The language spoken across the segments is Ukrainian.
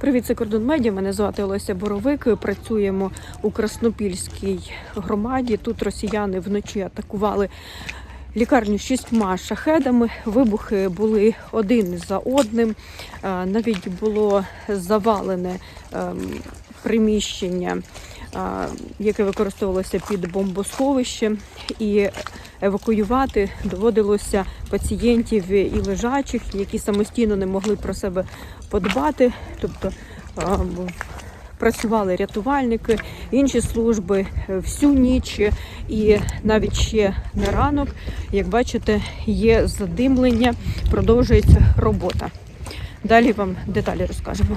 Привіт, це Кордон Медіа. Мене звати Олеся Боровик. Працюємо у Краснопільській громаді. Тут росіяни вночі атакували лікарню шістьма шахедами. Вибухи були один за одним. Е, Навіть було завалене ем, приміщення, яке використовувалося під бомбосховище, і евакуювати доводилося пацієнтів і лежачих, які самостійно не могли про себе подбати. Тобто працювали рятувальники, інші служби всю ніч і навіть ще на ранок. Як бачите, є задимлення, продовжується робота. Далі вам деталі розкажемо.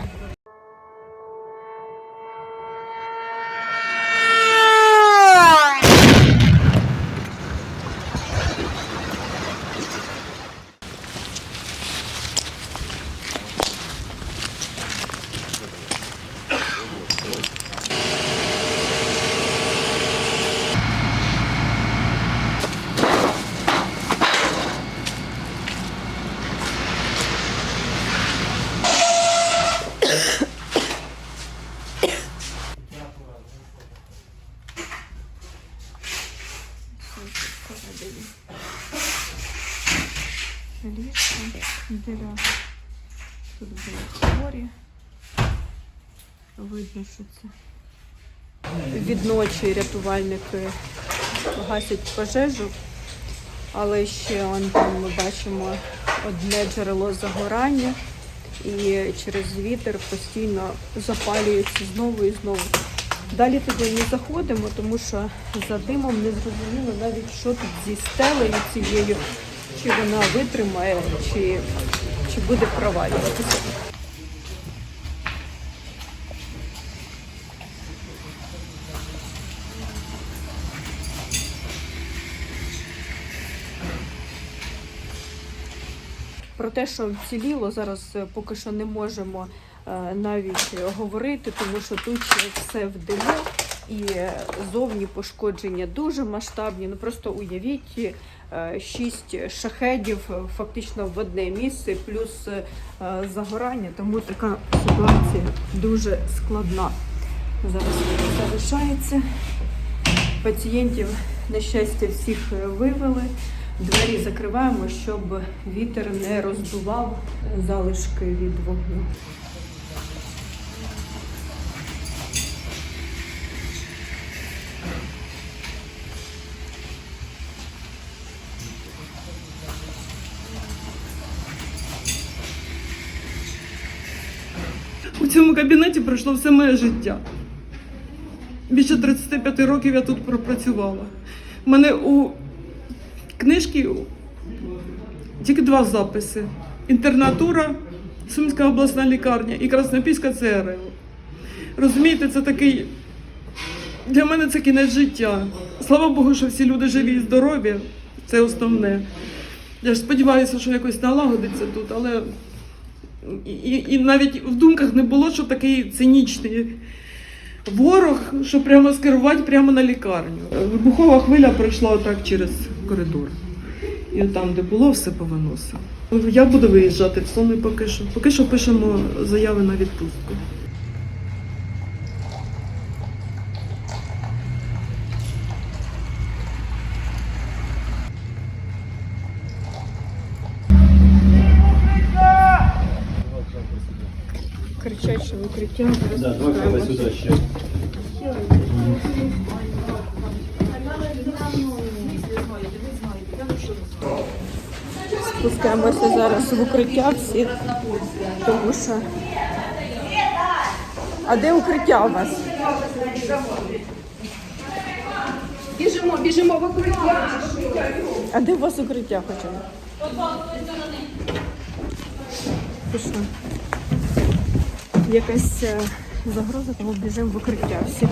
Ліжко для тут були хворі. Видно, що це від ночі рятувальники гасять пожежу, але ще он там ми бачимо одне джерело загорання, і через вітер постійно запалюється знову і знову. Далі туди не заходимо, тому що за димом не зрозуміло навіть, що тут зі стелею цією, чи вона витримає, чи, чи буде провалюватися. Про те, що вціліло, зараз е, поки що не можемо е, навіть говорити, тому що тут все в диму і зовні пошкодження дуже масштабні. Ну просто уявіть е, шість шахедів фактично в одне місце, плюс е, загорання, тому така ситуація дуже складна. Зараз залишається. Пацієнтів, на щастя, всіх вивели. Двері закриваємо, щоб вітер не роздував залишки від вогню. Цьому кабінеті пройшло все моє життя. Більше 35 років я тут пропрацювала. У мене у книжці тільки два записи: інтернатура, Сумська обласна лікарня і Краснопільська ЦРЛ. Розумієте, це такий. Для мене це кінець життя. Слава Богу, що всі люди живі і здорові. Це основне. Я ж сподіваюся, що якось налагодиться тут, але і, і, навіть в думках не було, що такий цинічний ворог, що прямо скерувати прямо на лікарню. Вибухова хвиля пройшла отак через коридор. І там, де було, все повиносило. Я буду виїжджати в Суми поки що. Поки що пишемо заяви на відпустку. Що викриття. Да, давай давай сюда ще. Спускаємося зараз в укриття всі, тому що. А де укриття у вас? Біжимо, біжимо в укриття. А де у вас укриття хоча б? Пішли. Якась е, загроза, тому біжимо в укриття всі.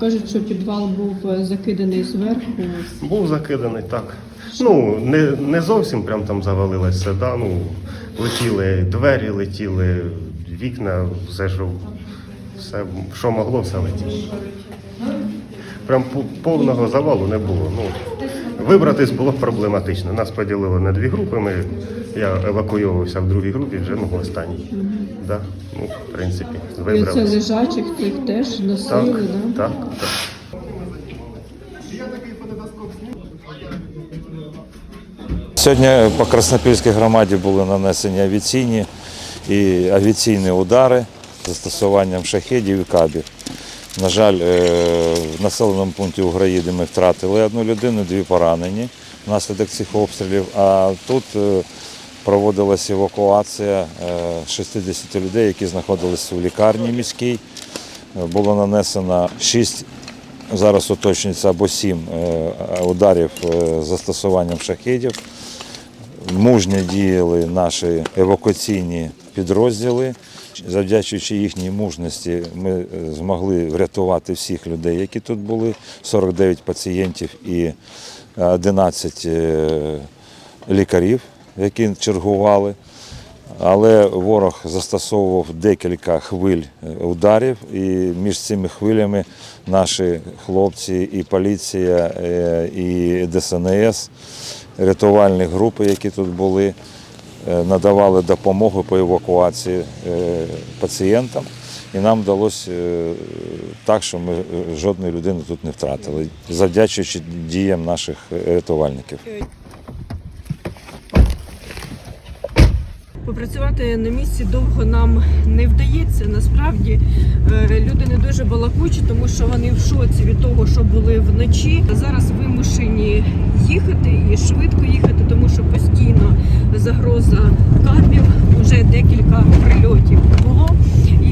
Кажуть, що підвал був е, закиданий зверху. Був закиданий так. Ну, не, не зовсім прям там завалилося, да? ну, летіли двері, летіли вікна, все, що все, що могло, все летіло. Прям повного завалу не було. Ну, вибратись було проблематично. Нас поділили на дві групи. Ми, я евакуйовувався в другій групі, вже ну, в останній. Да? Ну, в принципі, вибралися. лежачих тих теж Так, носили, так, так. Сьогодні по Краснопільській громаді були нанесені авіаційні і авіаційні удари застосуванням шахедів і кабів. На жаль, е, в населеному пункті Уграїди ми втратили одну людину, дві поранені внаслідок цих обстрілів. А тут е, проводилася евакуація е, 60 людей, які знаходилися у лікарні міській. Е, Було нанесено 6 зараз уточнюється або 7 ударів е, застосуванням шахедів. Мужньо діяли наші евакуаційні підрозділи. Завдячуючи їхній мужності, ми е, змогли врятувати всіх людей, які тут були, 49 пацієнтів і е, 11 е, лікарів, які чергували. Але ворог застосовував декілька хвиль е, ударів, і між цими хвилями наші хлопці, і поліція, е, і ДСНС, рятувальні групи, які тут були, е, надавали допомогу по евакуації е, пацієнтам. І нам вдалося е, так, що ми е, жодної людини тут не втратили, завдячуючи діям наших е, рятувальників. Попрацювати на місці довго нам не вдається. Насправді е, люди не дуже балакучі, тому що вони в шоці від того, що були вночі. Зараз вимушені їхати і швидко їхати, тому що постійно загроза кабів. Уже декілька прильотів було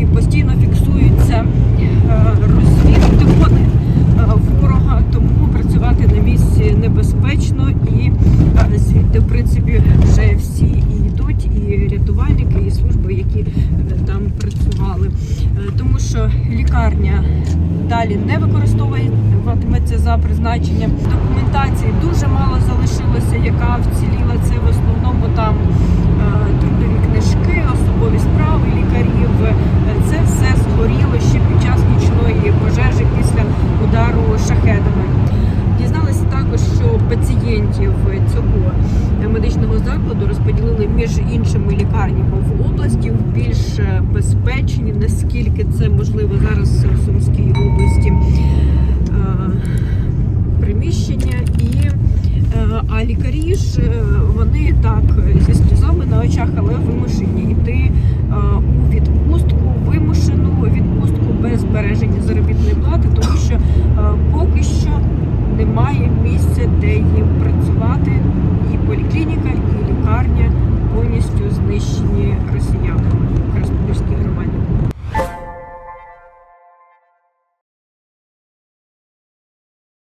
і постійно фіксуються е, розвіддрони е, ворога, тому працювати на місці небезпечно і е, звідти, в принципі, вже всі і йдуть, і рятувальники, і служби, які е, там працювали. Е, Тому лікарня далі не використовуватиметься за призначенням. Документації дуже мало залишилося, яка вціліла. Це в основному там е, трудові книжки, особові справи лікарів. Це все згоріло ще під час нічної пожежі після удару шахедами. Дізналися також, що пацієнтів цього медичного закладу розподілили між іншими лікарнями області більш е, безпечні, наскільки це можливо зараз в Сумській області е, приміщення. І, е, а лікарі ж вони так зі сльозами на очах, але вимушені йти у відпустку, вимушену відпустку без збереження заробітної плати, тому що поки що немає місця, де їм працювати, і поліклініка, і лікарня повністю знищені росіянами в Краснопольській громаді.